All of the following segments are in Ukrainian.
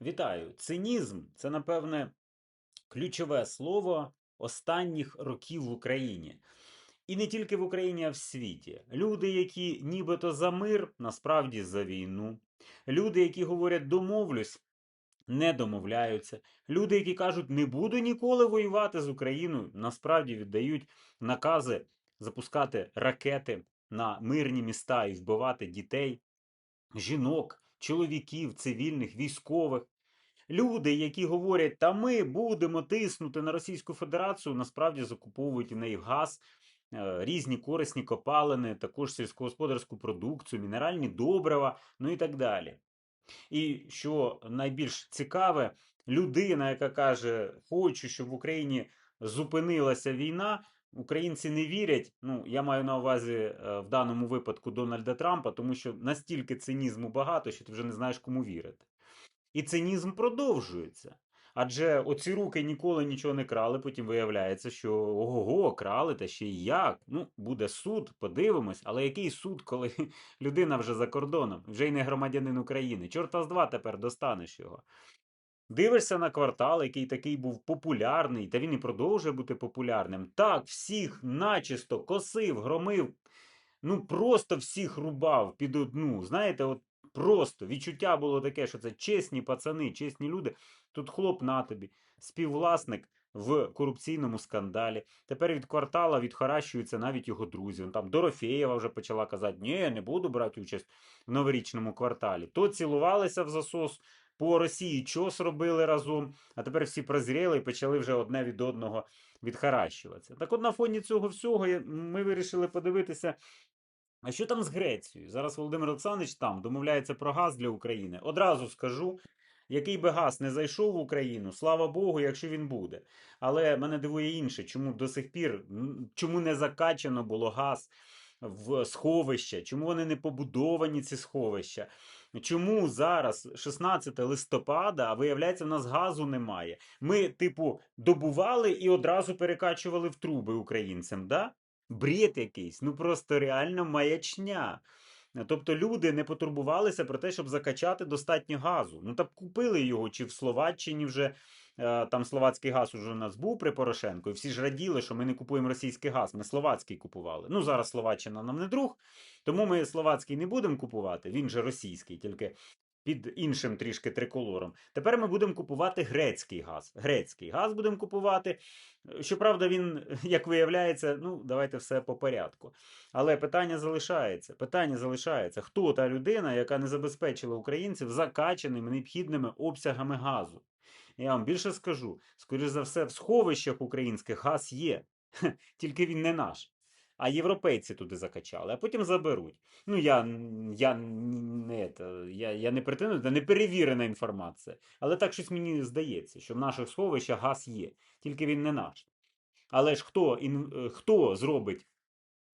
Вітаю! Цинізм це, напевне, ключове слово останніх років в Україні. І не тільки в Україні, а в світі. Люди, які нібито за мир, насправді за війну. Люди, які говорять домовлюсь, не домовляються. Люди, які кажуть, не буду ніколи воювати з Україною, насправді віддають накази запускати ракети на мирні міста і вбивати дітей, жінок, чоловіків, цивільних, військових. Люди, які говорять, та ми будемо тиснути на Російську Федерацію, насправді закуповують у неї газ, е, різні корисні копалини, також сільськогосподарську продукцію, мінеральні добрива, ну і так далі. І що найбільш цікаве, людина, яка каже, хочу, щоб в Україні зупинилася війна. Українці не вірять. Ну, я маю на увазі е, в даному випадку Дональда Трампа, тому що настільки цинізму багато, що ти вже не знаєш, кому вірити. І цинізм продовжується. Адже оці руки ніколи нічого не крали, потім виявляється, що ого, крали, та ще й як. Ну, буде суд, подивимось, але який суд, коли людина вже за кордоном, вже й не громадянин України. Чорта з два тепер достанеш його. Дивишся на квартал, який такий був популярний, та він і продовжує бути популярним. Так, всіх начисто косив, громив, ну просто всіх рубав під одну. Знаєте, от просто відчуття було таке, що це чесні пацани, чесні люди. Тут хлоп на тобі, співвласник в корупційному скандалі. Тепер від квартала відхаращуються навіть його друзі. Вон Там Дорофєєва вже почала казати, ні, не буду брати участь в новорічному кварталі. То цілувалися в засос. По Росії чос робили разом, а тепер всі прозріли і почали вже одне від одного відхаращуватися. Так от на фоні цього всього ми вирішили подивитися, а що там з Грецією? Зараз Володимир Олександрович там домовляється про газ для України. Одразу скажу, який би газ не зайшов в Україну, слава Богу, якщо він буде. Але мене дивує інше, чому до сих пір чому не закачано було газ в сховища, чому вони не побудовані, ці сховища. Чому зараз 16 листопада, а виявляється, в нас газу немає. Ми, типу, добували і одразу перекачували в труби українцям, да? Бред якийсь, ну просто реально маячня. Тобто люди не потурбувалися про те, щоб закачати достатньо газу. Ну так купили його чи в Словаччині вже там словацький газ уже у нас був при Порошенку, і всі ж раділи, що ми не купуємо російський газ, ми словацький купували. Ну зараз Словаччина нам не друг, тому ми словацький не будемо купувати, він же російський, тільки під іншим трішки триколором. Тепер ми будемо купувати грецький газ. Грецький газ будемо купувати. Щоправда, він, як виявляється, ну, давайте все по порядку. Але питання залишається. Питання залишається, хто та людина, яка не забезпечила українців закачаними необхідними обсягами газу. Я вам більше скажу: скоріш за все, в сховищах українських газ є, тільки він не наш. А європейці туди закачали, а потім заберуть. Ну, я, я, не, я, я не претендую, це не перевірена інформація. Але так щось мені здається, що в наших сховищах газ є, тільки він не наш. Але ж хто, ін, е, хто зробить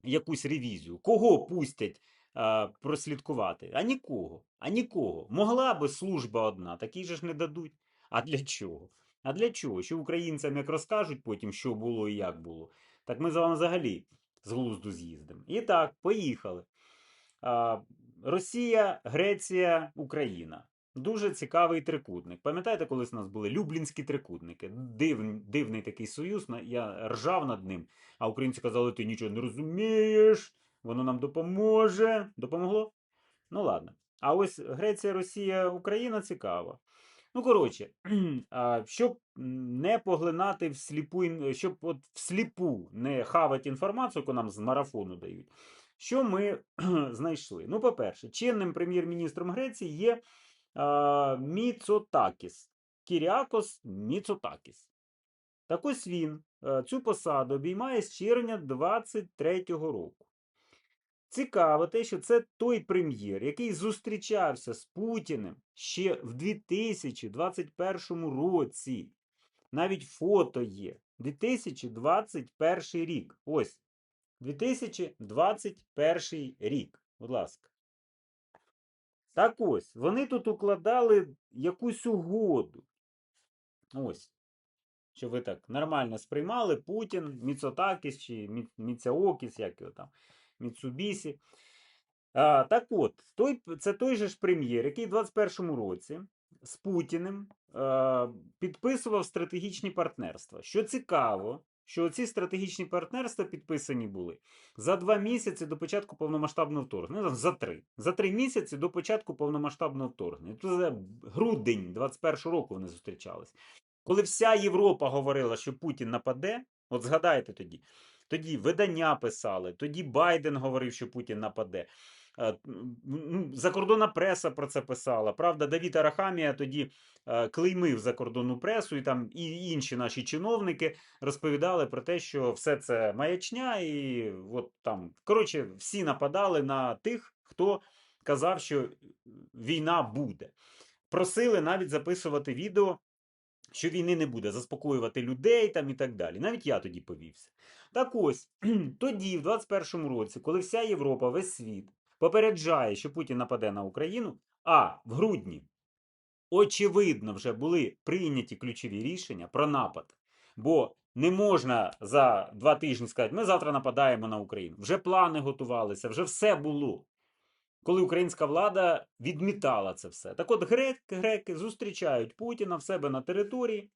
якусь ревізію? Кого пустять а, прослідкувати? А нікого. А нікого. Могла би служба одна, такій же ж не дадуть. А для чого? А для чого? Що українцям як розкажуть потім, що було і як було, так ми з вами взагалі з глузду з'їздимо. І так, поїхали. А, Росія, Греція, Україна. Дуже цікавий трикутник. Пам'ятаєте, колись у нас були люблінські трикутники? Див, дивний такий союз. Я ржав над ним, а українці казали, ти нічого не розумієш, воно нам допоможе. Допомогло? Ну ладно. А ось Греція, Росія, Україна цікаво. Ну, коротше, щоб не поглинати всліпу, щоб от всліпу не хавати інформацію, яку нам з марафону дають. Що ми знайшли? Ну, по-перше, чинним прем'єр-міністром Греції є а, Міцотакіс. Кіріакос Міцотакіс. Так ось він е, цю посаду обіймає з червня 23-го року. Цікаво те, що це той прем'єр, який зустрічався з Путіним ще в 2021 році. Навіть фото є. 2021 рік. Ось. 2021 рік. Будь ласка. Так ось, вони тут укладали якусь угоду. Ось. Щоб ви так нормально сприймали Путін, Міцотакіс чи Мі- Міцяокіс, як його там, Міцубісі. А, так от, той, це той же ж прем'єр, який в 21-му році з Путіним е, підписував стратегічні партнерства. Що цікаво, що ці стратегічні партнерства підписані були за два місяці до початку повномасштабного вторгнення. Ну, за три. За три місяці до початку повномасштабного вторгнення. Тут за грудень 21 року вони зустрічались. Коли вся Європа говорила, що Путін нападе, от згадайте тоді. Тоді видання писали, тоді Байден говорив, що Путін нападе. Е, ну, Закордонна преса про це писала. Правда, Давід Арахамія тоді е, клеймив закордонну пресу, і там і інші наші чиновники розповідали про те, що все це маячня, і от там, коротше, всі нападали на тих, хто казав, що війна буде. Просили навіть записувати відео. Що війни не буде, заспокоювати людей там і так далі. Навіть я тоді повівся. Так ось, тоді, в 21-му році, коли вся Європа, весь світ попереджає, що Путін нападе на Україну, а в грудні, очевидно, вже були прийняті ключові рішення про напад. Бо не можна за два тижні сказати, ми завтра нападаємо на Україну. Вже плани готувалися, вже все було. Коли українська влада відмітала це все. Так от греки, греки зустрічають Путіна в себе на території,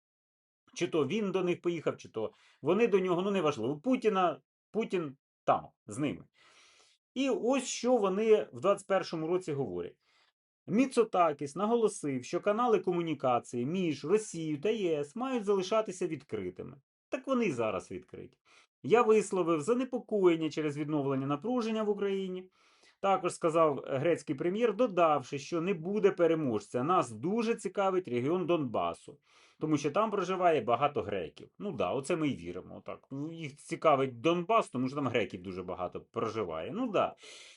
чи то він до них поїхав, чи то вони до нього, ну неважливо. Путіна, Путін там, з ними. І ось що вони в 21-му році говорять. Міцотакіс наголосив, що канали комунікації між Росією та ЄС мають залишатися відкритими. Так вони й зараз відкриті. Я висловив занепокоєння через відновлення напруження в Україні. Також сказав грецький прем'єр, додавши, що не буде переможця. Нас дуже цікавить регіон Донбасу, тому що там проживає багато греків. Ну да, оце ми й віримо. Так. Ну, Їх цікавить Донбас, тому що там греків дуже багато проживає. Ну да.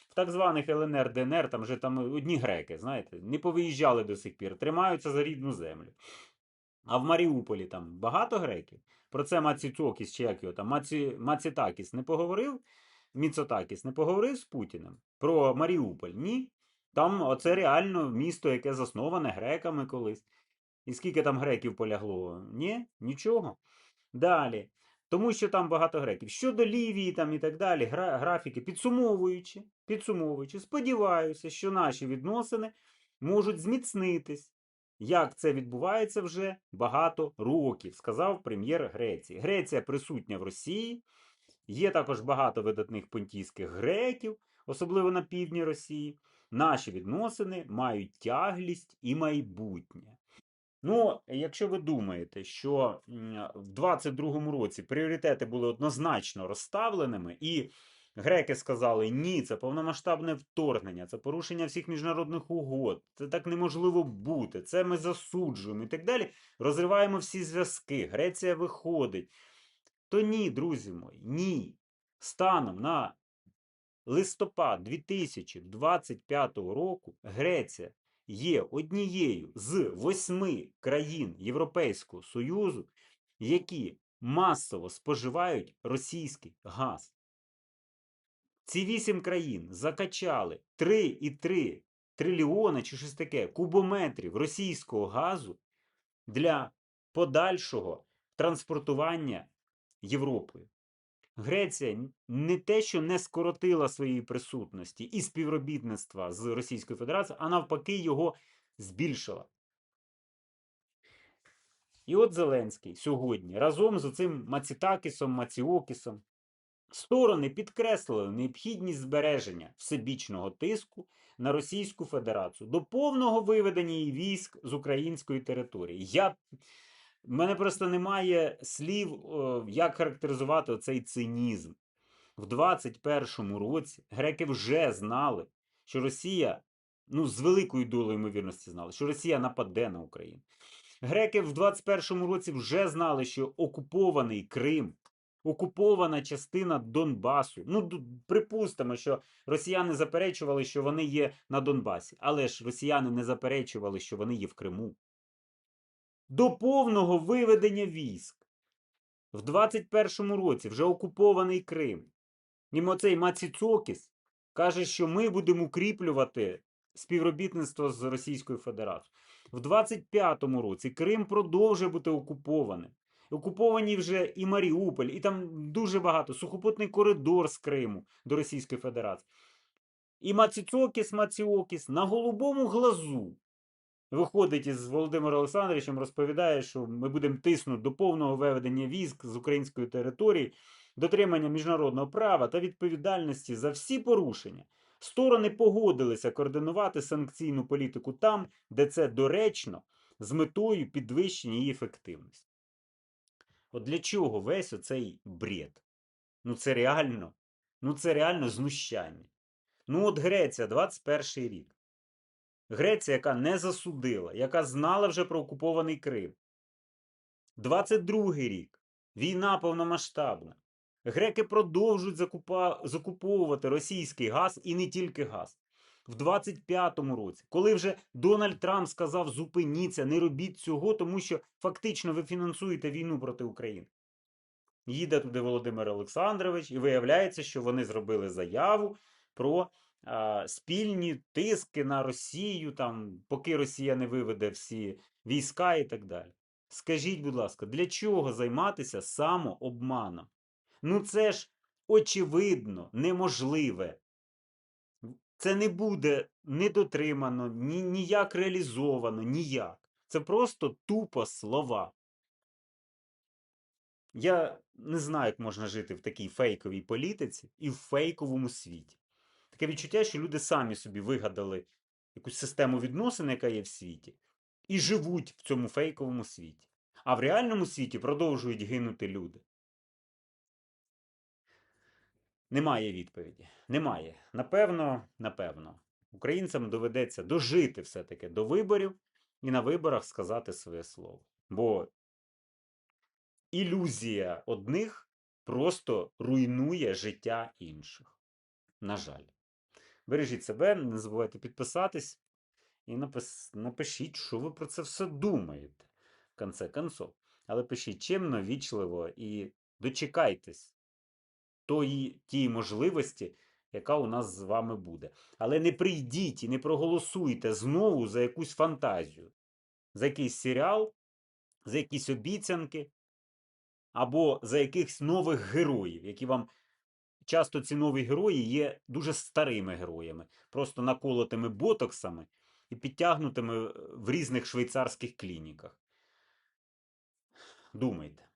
В так званих ЛНР, ДНР, там вже там одні греки, знаєте, не повиїжджали до сих пір, тримаються за рідну землю. А в Маріуполі там багато греків. Про це Маціцокіс, чи як його там, Маці... Маціtakis не поговорив. Міцотакіс не поговорив з Путіним про Маріуполь? Ні. Там оце реально місто, яке засноване греками колись. І скільки там греків полягло? Ні, нічого. Далі. Тому що там багато греків. Щодо Лівії там і так далі, гра, графіки, підсумовуючи, підсумовуючи, сподіваюся, що наші відносини можуть зміцнитись. Як це відбувається вже багато років, сказав прем'єр Греції. Греція присутня в Росії. Є також багато видатних понтійських греків, особливо на півдні Росії. Наші відносини мають тяглість і майбутнє. Ну, якщо ви думаєте, що в 22-му році пріоритети були однозначно розставленими, і греки сказали, ні, це повномасштабне вторгнення, це порушення всіх міжнародних угод, це так неможливо бути, це ми засуджуємо і так далі, розриваємо всі зв'язки, Греція виходить. То ні, друзі мої, ні. Станом на листопад 2025 року Греція є однією з восьми країн Європейського Союзу, які масово споживають російський газ. Ці вісім країн закачали 3,3 трильйона чи щось таке кубометрів російського газу для подальшого транспортування Європою. Греція не те, що не скоротила своєї присутності і співробітництва з Російською Федерацією, а навпаки, його збільшила. І от Зеленський сьогодні разом з цим Маціtakisом, Маціокісом сторони підкреслили необхідність збереження всебічного тиску на Російську Федерацію до повного виведення її військ з української території. Я у мене просто немає слів, як характеризувати цей цинізм. В 21-му році греки вже знали, що Росія, ну, з великою долею ймовірності знали, що Росія нападе на Україну. Греки в 21-му році вже знали, що окупований Крим, окупована частина Донбасу. Ну, припустимо, що росіяни заперечували, що вони є на Донбасі, але ж росіяни не заперечували, що вони є в Криму до повного виведення військ. В 21-му році вже окупований Крим. Німо цей Маціцокіс каже, що ми будемо укріплювати співробітництво з Російською Федерацією. В 25-му році Крим продовжує бути окупованим. Окуповані вже і Маріуполь, і там дуже багато сухопутний коридор з Криму до Російської Федерації. І Маціцокіс, Маціокіс на голубому глазу виходить із Володимиром Олександровичем, розповідає, що ми будемо тиснути до повного виведення військ з української території, дотримання міжнародного права та відповідальності за всі порушення. Сторони погодилися координувати санкційну політику там, де це доречно, з метою підвищення її ефективності. От для чого весь оцей бред? Ну це реально, ну це реально знущання. Ну от Греція, 21 рік. Греція, яка не засудила, яка знала вже про окупований Крим. 22-й рік. Війна повномасштабна. Греки продовжують закупа... закуповувати російський газ і не тільки газ. В 25-му році, коли вже Дональд Трамп сказав: зупиніться, не робіть цього, тому що фактично ви фінансуєте війну проти України. Їде туди Володимир Олександрович, і виявляється, що вони зробили заяву про спільні тиски на Росію, там, поки Росія не виведе всі війська і так далі. Скажіть, будь ласка, для чого займатися самообманом? Ну це ж очевидно, неможливе. Це не буде недотримано, ні, ніяк реалізовано, ніяк. Це просто тупо слова. Я не знаю, як можна жити в такій фейковій політиці і в фейковому світі. Таке відчуття, що люди самі собі вигадали якусь систему відносин, яка є в світі, і живуть в цьому фейковому світі. А в реальному світі продовжують гинути люди. Немає відповіді. Немає. Напевно, напевно, українцям доведеться дожити все-таки до виборів і на виборах сказати своє слово. Бо ілюзія одних просто руйнує життя інших. На жаль. Бережіть себе, не забувайте підписатись і напис... напишіть, що ви про це все думаєте. В конце концов. Але пишіть чимно, вічливо і дочекайтесь тої, тієї можливості, яка у нас з вами буде. Але не прийдіть і не проголосуйте знову за якусь фантазію, за якийсь серіал, за якісь обіцянки, або за якихось нових героїв, які вам часто ці нові герої є дуже старими героями, просто наколотими ботоксами і підтягнутими в різних швейцарських клініках. Думайте.